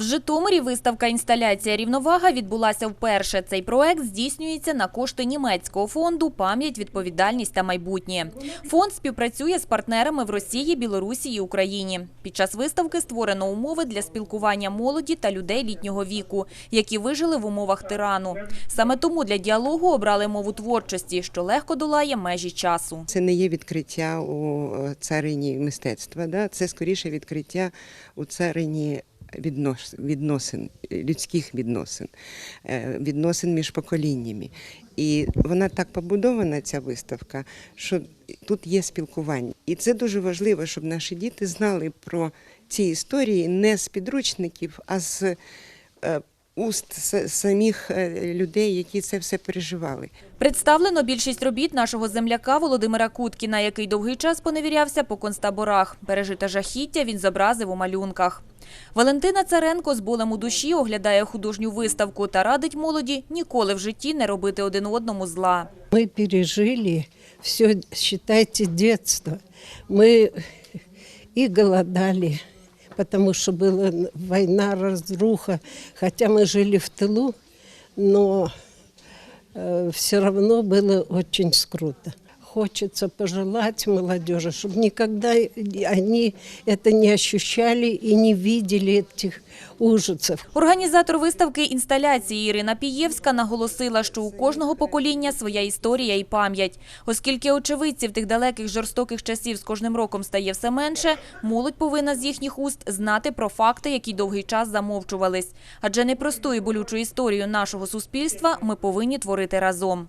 В Житомирі виставка інсталяція рівновага відбулася вперше. Цей проект здійснюється на кошти німецького фонду Пам'ять, відповідальність та майбутнє. Фонд співпрацює з партнерами в Росії, Білорусі і Україні. Під час виставки створено умови для спілкування молоді та людей літнього віку, які вижили в умовах тирану. Саме тому для діалогу обрали мову творчості, що легко долає межі часу. Це не є відкриття у е, царині мистецтва, да? це скоріше відкриття у царині відносин, людських відносин, е, відносин між поколіннями. І вона так побудована, ця виставка, що тут є спілкування. І це дуже важливо, щоб наші діти знали про ці історії не з підручників, а з е, уст самих е, людей, які це все переживали. Представлено більшість робіт нашого земляка Володимира Куткіна, який довгий час поневірявся по концтаборах. Пережите жахіття він зобразив у малюнках. Валентина Царенко з болем у душі оглядає художню виставку та радить молоді ніколи в житті не робити один одному зла. Мы пережили все, считайте, детство. Мы и голодали, потому что была война, разруха. Хотя мы жили в тылу, но все равно было очень скруто. Хочется пожелать молодежи, чтобы никогда они это не ощущали и не видели этих ужасов. Організатор виставки інсталяції Ірина Пієвська наголосила, що у кожного покоління своя історія і пам'ять. Оскільки очевидців тих далеких жорстоких часів з кожним роком стає все менше, молодь повинна з їхніх уст знати про факти, які довгий час замовчувались. Адже непросту і болючу історію нашого суспільства ми повинні творити разом.